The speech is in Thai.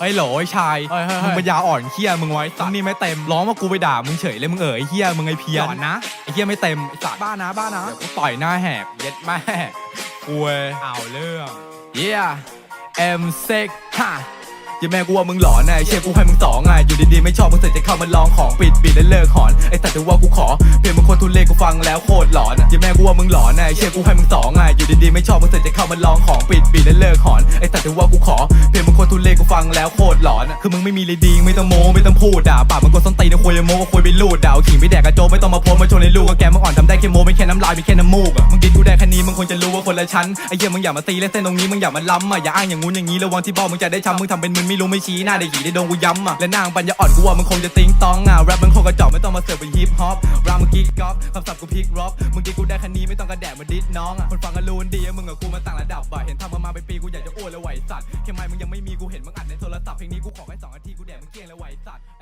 ไอ้ยโหลไอ้ชายเฮ้ยเฮ้ยเฮ้มึย งปัญญาอ่อนเฮียมึงไว้สัตว์นี่ไม่เต็มร้องว่ากูไปด่ามึงเฉยเลยมึงเอ๋ยเฮียมึงไอ้เพี้ยหนย่อนนะไอ้เฮียไม่เต็มไอ้สัตว์บ้านะบ้านะเดี๋ยวกูต่อยหน้าแหกเย็ดแม่กูเว้ย เอาเรื่อง yeah M sick ฮะอยังแม่กูว่ามึงหลอนไงเชี่ยกูให้มึงสองไงอยู่ดีๆไม่ชอบมึงเสร็จจะเข้ามาลองของปิดปิดแล้วเลิกหอนไอ้สัตว์จะว่ากูขอเพียงมึงคนทุเรศกูฟังแล้วโคตรหลอนอยังแม่กูว่ามึงหลอนไงเชี่ยกูให้มึงสองไงอยู่ดีๆไม่ชอบมึงเสร็จจะเข้ามาลองของปิดปิดแล้วเลิกหอนไอ้สัตว์จะว่ากูขอเพียงมึงคนทุเรศกู ฟังแล้วโคตรหลอนคือมึงไม่มีเลยดีไม่ต้องโม้ไม่ต้องพูดด่าปากมึงก็ส้นตีนนะคุยโมก็คุยไปลูดด่าขิงไปแดกกระโจไม่ต้องมาโพสมาชนในลูกก็แกมึงอ่อนทำได้แค่โมไม่แค่น้ำลายไม่แค่น้ำมูกอะมึงดินกูได้แค่นี้มึงควรจะรู้ว่าคนละชั้นไอ้เหี้ยมึงอย่ามาตีและเส้นตรงนี้มึงอย่ามาล้ำอะอย่าอ้างอย่างงู้นอย่างนี้ระวังที่บ้ามึงจะได้ช้ำมึงทำเป็นมึนไม่รู้ไม่ชี้หน้าได้หีได้โดนกูย้ำอะและนางปัญญาอ่อนกูว่ามึงคงจะติ้งตองอะแรปมึงคงกระจอกไม่ต้องมาเสิร์ฟเป็นฮิปฮอปรามกิ๊กก๊อฟคำศัพท์กูพิกร็อกมึงดินกูได้แค่นี้ไม่ต้องกระแดะมาดิดน้องอะคนฟังกันรู้ดีอะมึงกับกูมันต่างระดับอะเห็นทำกันมาเป็นปีกูอยากจะอ้วนแล้วไหวสัตว์ มึงยังไม่มีกูเห็นมึงอัดในโทรศัพท์เพลงนี้กูขอแค่สองนาทีกูแดกมึงเกลี้ย